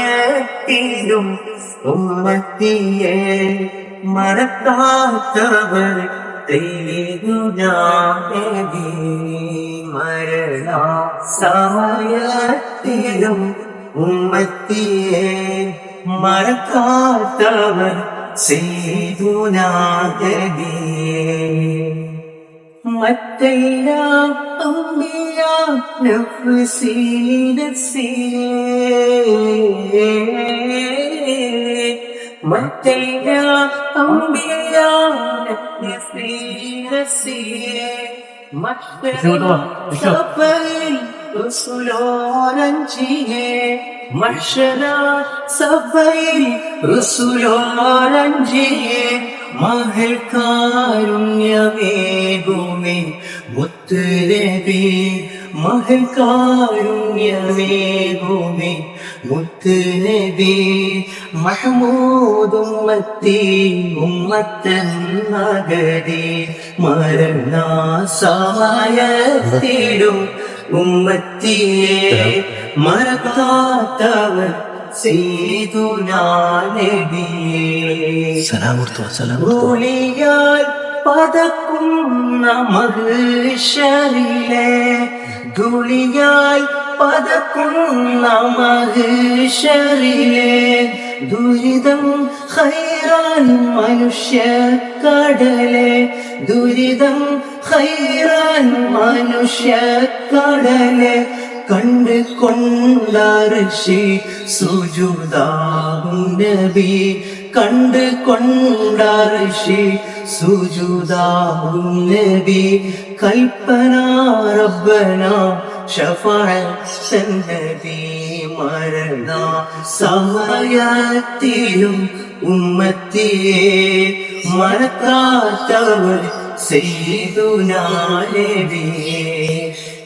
മരണസമയത്തിലും ഉമ്മത്തിയെ മറക്കാത്തവർ ഞാനേ മരണ സമയത്തിലും ഉമ്മത്തിയെ മറക്കാത്തവർ ചെയ്തു ഞാനേ മറ്റെല്ലാം അമ്പിയ മറ്റെല്ലാം അമ്പിയ നഫ്സി നഫ്സിയേ സഫയിൽ റസൂലോരഞ്ചിയേ മഹ്ശര സഫയിൽ മുത്തുരവി മഹൽ കാരുണ്യമേകുമേ മുത്തുനബി ഉമ്മത്തി ഉമ്മത്തൻ മകതി മരണ സമയത്തിടും ഉമ്മത്തിയെ മറക്കാത്തവർ ചെയ്തു ഞാനടിയേ. സലാമൂർത്തുവ സലാം ധൂളിയാൽ പതക്കുന്ന മഹിഷറിലെ ധുളിയായി പതക്കുന്ന മഹിഷറിലെ ദുരിതം ഹൈറാൻ മനുഷ്യ കടലെ ദുരിതം ഹൈറാൻ മനുഷ്യ കടലെ കണ്ട് കൊണ്ടർഷി സുജുദാകും നബി കണ്ട് കൊണ്ടർഷി സുജുദാകും നബി കൽപ്പന റബ്ബന ഷഫി മരണ സമയത്തിലും ഉമ്മത്തിയെ മറക്കാത്തവർ നബിയേ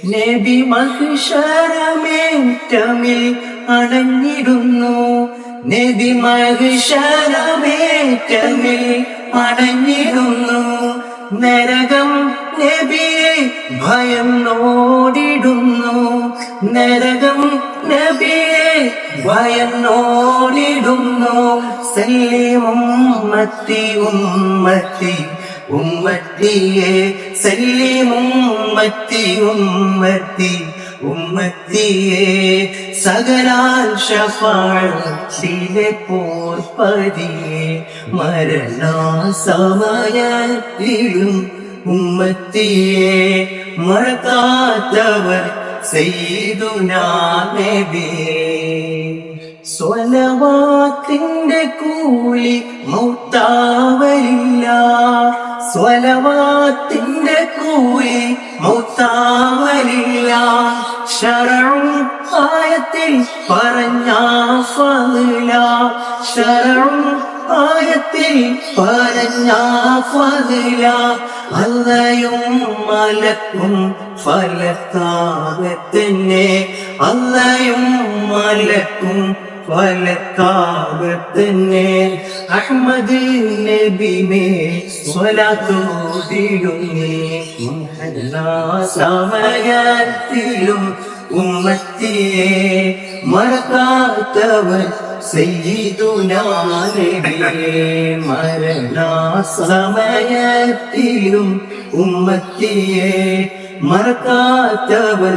നബി മഹിഷരമേറ്റമിൽ അണഞ്ഞിടുന്നു നബി മഹിഷരമേറ്റമിൽ മടങ്ങിടുന്നു. നരകം നബിയെ ഭയം നോടിടുന്നു. നരകം നബിയെ ഭയം നോടിടുന്നു. സല്ലിമുമ്മത്തി ഉമ്മത്തി ഉമ്മത്തിയെ സല്ലിമുമ്മത്തി ഉമ്മത്തി. ഉമ്മത്തിയെ സകലാൽ ഷഫാഴത്തിലെ പോർപ്പതിയെ മരണ സമയത്തിലും ഉമ്മത്തിയെ മറക്കാത്തവർ ചെയ്തുനാ നബിയേ സ്വലവാത്തിന്റെ കൂലി മൗത്താവലില്ല. സ്വലവാത്തിന്റെ കൂലി മൗത്താവലില്ല. ശരണം ആയത്തിൽ പറഞ്ഞ ഫല ശരണം ആയത്തിൽ പറഞ്ഞ ഫല അല്ലയും മലക്കും ഫലത്താകെ അല്ലയും മലക്കും ഫലത്താകെ തന്നെ അഹമ്മദ് നബിമേ സ്വലാത്തോതിടുന്നേ എല്ലാ സമയത്തിലും ഉമ്മത്തിയെ മറക്കാത്തവർ സയ്യിദുനാനബിയെ മരണ സമയത്തിലും ഉമ്മത്തിയെ മറക്കാത്തവർ